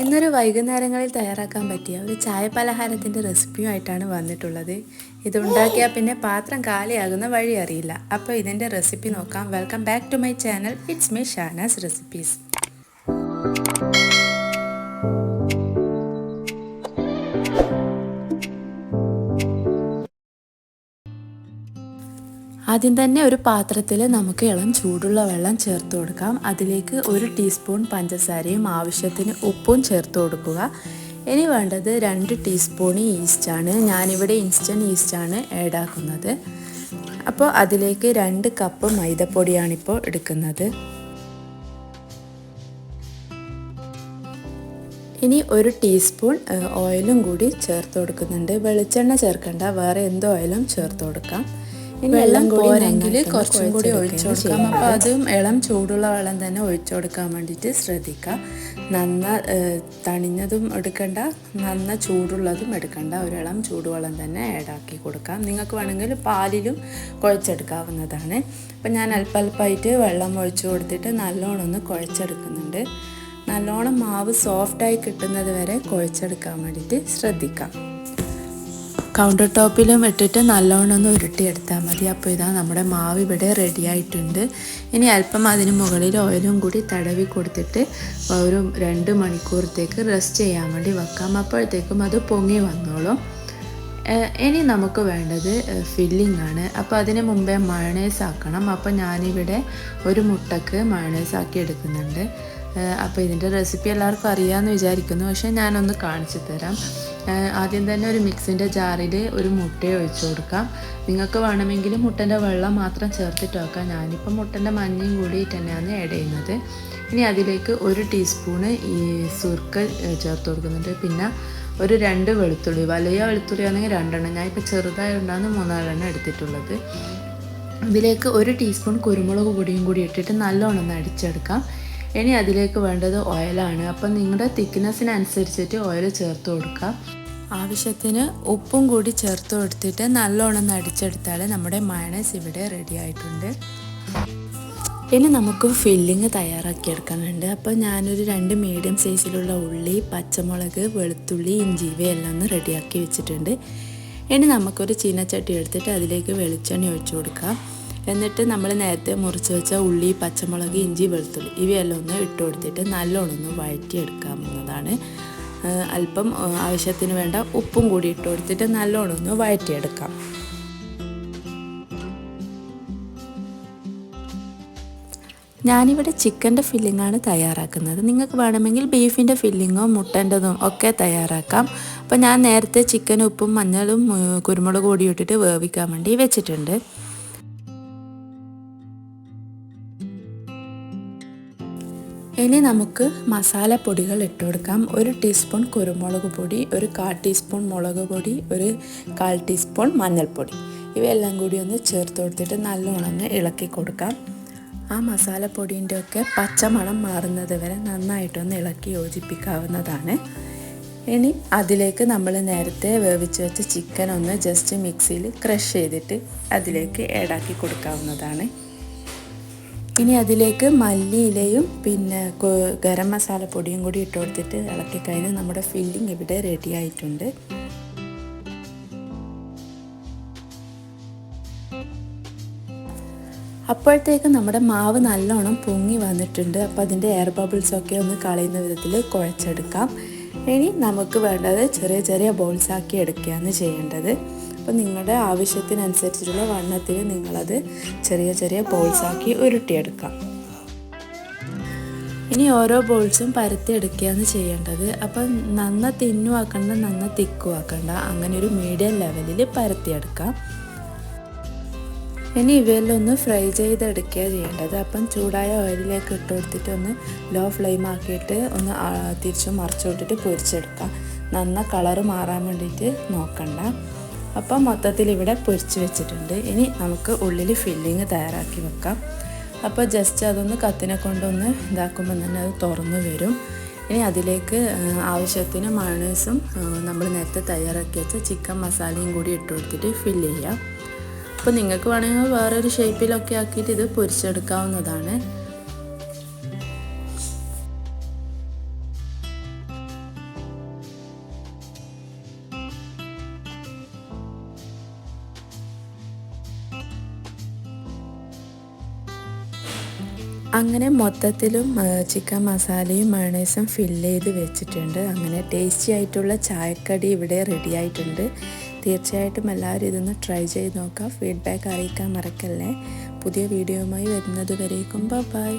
ഇന്നൊരു വൈകുന്നേരങ്ങളിൽ തയ്യാറാക്കാൻ പറ്റിയ ഒരു ചായ പലഹാരത്തിന്റെ റെസിപ്പിയുമായിട്ടാണ് വന്നിട്ടുള്ളത്. ഇത് ഉണ്ടാക്കിയാൽ പിന്നെ പാത്രം കാലിയാകുന്ന വഴി അറിയില്ല. അപ്പോൾ ഇതിന്റെ റെസിപ്പി നോക്കാം. Welcome back to my channel. It's my Shanaz recipes. ആദ്യം തന്നെ ഒരു പാത്രത്തിൽ നമുക്ക് ഇളം ചൂടുള്ള വെള്ളം ചേർത്ത് കൊടുക്കാം. അതിലേക്ക് ഒരു ടീസ്പൂൺ പഞ്ചസാരയും ആവശ്യത്തിന് ഉപ്പും ചേർത്ത് കൊടുക്കുക. ഇനി വേണ്ടത് രണ്ട് ടീസ്പൂൺ ഈസ്റ്റാണ് ഞാനിവിടെ ഇൻസ്റ്റന്റ് ഈസ്റ്റാണ് ആഡ് ആക്കുന്നത്. അപ്പോൾ അതിലേക്ക് രണ്ട് കപ്പ് മൈദപ്പൊടിയാണിപ്പോൾ എടുക്കുന്നത്. ഇനി ഒരു ടീസ്പൂൺ ഓയിലും കൂടി ചേർത്ത് കൊടുക്കുന്നുണ്ട്. വെളിച്ചെണ്ണ ചേർക്കേണ്ട. വേറെ എന്ത് ഓയിലും ചേർത്ത് കൊടുക്കാം. വെള്ളം പോരെങ്കിൽ കുറച്ചും കൂടി ഒഴിച്ചു കൊടുക്കാം. അപ്പോൾ അതും ഇളം ചൂടുള്ള വെള്ളം തന്നെ ഒഴിച്ചു കൊടുക്കാൻ വേണ്ടിയിട്ട് ശ്രദ്ധിക്കുക നന്ന തണിഞ്ഞതും എടുക്കണ്ട നന്ന ചൂടുള്ളതും എടുക്കണ്ട. ഒരു ഇളം ചൂടുവെള്ളം തന്നെ ആഡാക്കി കൊടുക്കാം. നിങ്ങൾക്ക് വേണമെങ്കിൽ പാലിലും കുഴച്ചെടുക്കാവുന്നതാണ്. അപ്പം ഞാൻ അല്പല്പമായിട്ട് വെള്ളം ഒഴിച്ചു കൊടുത്തിട്ട് നല്ലോണം ഒന്ന് കുഴച്ചെടുക്കുന്നുണ്ട്. നല്ലോണം മാവ് സോഫ്റ്റായി കിട്ടുന്നത് വരെ കുഴച്ചെടുക്കാൻ വേണ്ടിയിട്ട് ശ്രദ്ധിക്കാം. കൗണ്ടർ ടോപ്പിലും ഇട്ടിട്ട് നല്ലോണം ഒന്ന് ഉരുട്ടിയെടുത്താൽ മതി. അപ്പോൾ ഇതാ നമ്മുടെ മാവ് ഇവിടെ റെഡി ആയിട്ടുണ്ട്. ഇനി അല്പം അതിന് മുകളിൽ ഓയിലും കൂടി തടവി കൊടുത്തിട്ട് ഒരു രണ്ട് മണിക്കൂറത്തേക്ക് റെസ്റ്റ് ചെയ്യാൻ വേണ്ടി വെക്കാം. അപ്പോഴത്തേക്കും അത് പൊങ്ങി വന്നോളും. ഇനി നമുക്ക് വേണ്ടത് ഫില്ലിംഗ് ആണ്. അപ്പോൾ അതിന് മുമ്പേ മയണേസ് ആക്കണം. അപ്പോൾ ഞാനിവിടെ ഒരു മുട്ടക്ക് മയണേസ് ആക്കി എടുക്കുന്നുണ്ട്. അപ്പോൾ ഇതിന്റെ റെസിപ്പി എല്ലാവർക്കും അറിയാമെന്ന് വിചാരിക്കുന്നു. പക്ഷേ ഞാനൊന്ന് കാണിച്ചു തരാം. ആദ്യം തന്നെ ഒരു മിക്സിന്റെ ജാറിൽ ഒരു മുട്ട ഒഴിച്ചു കൊടുക്കാം. നിങ്ങൾക്ക് വേണമെങ്കിൽ മുട്ടന്റെ വെള്ളം മാത്രം ചേർത്തിട്ട് വെക്കാം. ഞാനിപ്പോൾ മുട്ടന്റെ മഞ്ഞയും കൂടിയിട്ട് തന്നെയാണ് ആഡ് ചെയ്യുന്നത്. ഇനി അതിലേക്ക് ഒരു ടീസ്പൂണ് ഈ സുർക്ക ചേർത്ത് കൊടുക്കുന്നുണ്ട്. പിന്നെ ഒരു രണ്ട് വെളുത്തുള്ളി വലിയ വെളുത്തുള്ളി ആണെങ്കിൽ രണ്ടെണ്ണം. ഞാൻ ഇപ്പോൾ ചെറുതായതുകൊണ്ടാണ് മൂന്നാലെണ്ണം എടുത്തിട്ടുള്ളത്. ഇതിലേക്ക് ഒരു ടീസ്പൂൺ കുരുമുളക് പൊടിയും കൂടി ഇട്ടിട്ട് നല്ലോണം ഒന്ന് അടിച്ചെടുക്കാം. ഇനി അതിലേക്ക് വേണ്ടത് ഓയിലാണ് അപ്പം നിങ്ങളുടെ തിക്നെസ്സിനനുസരിച്ചിട്ട് ഓയിൽ ചേർത്ത് കൊടുക്കുക. ആവശ്യത്തിന് ഉപ്പും കൂടി ചേർത്ത് കൊടുത്തിട്ട് നല്ലോണം അടിച്ചെടുത്താൽ നമ്മുടെ മയണൈസ് ഇവിടെ റെഡി ആയിട്ടുണ്ട്. ഇനി നമുക്ക് ഫില്ലിങ് തയ്യാറാക്കി എടുക്കാനുണ്ട്. അപ്പോൾ ഞാനൊരു രണ്ട് മീഡിയം സൈസിലുള്ള ഉള്ളി പച്ചമുളക് വെളുത്തുള്ളി ഇഞ്ചി ഇവയെല്ലാം ഒന്ന് റെഡിയാക്കി വെച്ചിട്ടുണ്ട്. ഇനി നമുക്കൊരു ചീനച്ചട്ടി എടുത്തിട്ട് അതിലേക്ക് വെളിച്ചെണ്ണ ഒഴിച്ചു കൊടുക്കാം. എന്നിട്ട് നമ്മൾ നേരത്തെ മുറിച്ച് വെച്ച ഉള്ളി പച്ചമുളക് ഇഞ്ചി വെളുത്തുള്ളി ഇവയെല്ലാം ഒന്ന് ഇട്ട് കൊടുത്തിട്ട് നല്ലോണം ഒന്ന് വഴറ്റിയെടുക്കാവുന്നതാണ് അല്പം ആവശ്യത്തിന് വേണ്ട ഉപ്പും കൂടി ഇട്ട് കൊടുത്തിട്ട് നല്ലോണം ഒന്ന് വഴറ്റിയെടുക്കാം. ഞാനിവിടെ ചിക്കന്റെ ഫില്ലിങ്ങാണ് തയ്യാറാക്കുന്നത്. നിങ്ങൾക്ക് വേണമെങ്കിൽ ബീഫിന്റെ ഫില്ലിങ്ങോ മുട്ടന്റെതും ഒക്കെ തയ്യാറാക്കാം. അപ്പോൾ ഞാൻ നേരത്തെ ചിക്കൻ ഉപ്പും മഞ്ഞളും കുരുമുളക് കൂടി ഇട്ടിട്ട് വേവിക്കാൻ വേണ്ടി വെച്ചിട്ടുണ്ട്. ഇനി നമുക്ക് മസാലപ്പൊടികൾ ഇട്ട് കൊടുക്കാം. ഒരു ടീസ്പൂൺ കുരുമുളക് പൊടി ഒരു കാൽ ടീസ്പൂൺ മുളക് പൊടി ഒരു കാൽ ടീസ്പൂൺ മഞ്ഞൾപ്പൊടി. ഇവയെല്ലാം കൂടി ഒന്ന് ചേർത്ത് കൊടുത്തിട്ട് നല്ലോണം ഒന്ന് ഇളക്കി കൊടുക്കാം. ആ മസാലപ്പൊടിന്റെ ഒക്കെ പച്ചമണം മാറുന്നത് വരെ നന്നായിട്ടൊന്ന് ഇളക്കി യോജിപ്പിക്കാവുന്നതാണ്. ഇനി അതിലേക്ക് നമ്മൾ നേരത്തെ വേവിച്ച് വെച്ച ചിക്കൻ ഒന്ന് ജസ്റ്റ് മിക്സിയിൽ ക്രഷ് ചെയ്തിട്ട് അതിലേക്ക് ഏടാക്കി കൊടുക്കാവുന്നതാണ്. ഇനി അതിലേക്ക് മല്ലിയിലയും പിന്നെ ഗരം മസാല പൊടിയും കൂടി ഇട്ട് കൊടുത്തിട്ട് ഇളക്കി കഴിഞ്ഞ് നമ്മുടെ ഫില്ലിംഗ് ഇവിടെ റെഡി ആയിട്ടുണ്ട്. അപ്പോഴത്തേക്ക് നമ്മുടെ മാവ് നല്ലോണം പൊങ്ങി വന്നിട്ടുണ്ട്. അപ്പോൾ അതിന്റെ എയർ ബബിൾസൊക്കെ ഒന്ന് കളയുന്ന വിധത്തിൽ കുഴച്ചെടുക്കാം. ഇനി നമുക്ക് വേണ്ടത് ചെറിയ ചെറിയ ബോൾസ് ആക്കി എടുക്കുകയാണ് ചെയ്യേണ്ടത്. അപ്പോൾ നിങ്ങളുടെ ആവശ്യത്തിനനുസരിച്ചിട്ടുള്ള വണ്ണത്തിൽ നിങ്ങളത് ചെറിയ ചെറിയ ബോൾസ് ബോൾസാക്കി ഉരുട്ടിയെടുക്കാം. ഇനി ഓരോ ബോൾസും പരത്തി എടുക്കുകയാണ് ചെയ്യേണ്ടത്. അപ്പം നന്ന തിന്നു ആക്കണ്ട നന്ന തിക്കും ആക്കണ്ട അങ്ങനെ ഒരു മീഡിയം ലെവലിൽ പരത്തിയെടുക്കാം. ഇനി ഇവയെല്ലാം ഒന്ന് ഫ്രൈ ചെയ്തെടുക്കുക ചെയ്യേണ്ടത്. അപ്പം ചൂടായ ഓയിലിലേക്ക് ഇട്ട് കൊടുത്തിട്ട് ഒന്ന് ലോ ഫ്ലെയിം ആക്കിയിട്ട് ഒന്ന് തിരിച്ചു മറിച്ചു വിട്ടിട്ട് പൊരിച്ചെടുക്കാം. നന്ന കളറ് മാറാൻ വേണ്ടിയിട്ട് നോക്കണ്ട. അപ്പം മൊത്തത്തിൽ ഇവിടെ പൊരിച്ച് വെച്ചിട്ടുണ്ട്. ഇനി നമുക്ക് ഉള്ളിൽ ഫില്ലിങ് തയ്യാറാക്കി വെക്കാം. അപ്പോൾ ജസ്റ്റ് അതൊന്ന് കത്തിനെ കൊണ്ടൊന്ന് ഇതാക്കുമ്പോൾ തന്നെ അത് തുറന്നു വരും. ഇനി അതിലേക്ക് ആവശ്യത്തിന് മയണൈസും നമ്മൾ നേരത്തെ തയ്യാറാക്കി വെച്ച ചിക്കൻ മസാലയും കൂടി ഇട്ട് കൊടുത്തിട്ട് ഫില്ല് ചെയ്യാം. അപ്പോൾ നിങ്ങൾക്ക് വേണമെങ്കിൽ വേറൊരു ഷേപ്പിലൊക്കെ ആക്കിയിട്ട് ഇത് പൊരിച്ചെടുക്കാവുന്നതാണ്. അങ്ങനെ മൊത്തത്തിലും ചിക്കൻ മസാലയും മയണൈസും ഫില്ല് ചെയ്ത് വെച്ചിട്ടുണ്ട്. അങ്ങനെ ടേസ്റ്റി ആയിട്ടുള്ള ചായക്കടി ഇവിടെ റെഡി ആയിട്ടുണ്ട്. തീർച്ചയായിട്ടും എല്ലാവരും ഇതൊന്ന് ട്രൈ ചെയ്ത് നോക്കാം ഫീഡ്ബാക്ക് അറിയിക്കാൻ മറക്കല്ലേ. പുതിയ വീഡിയോയുമായി വരുന്നത് വരേക്കും. ബൈ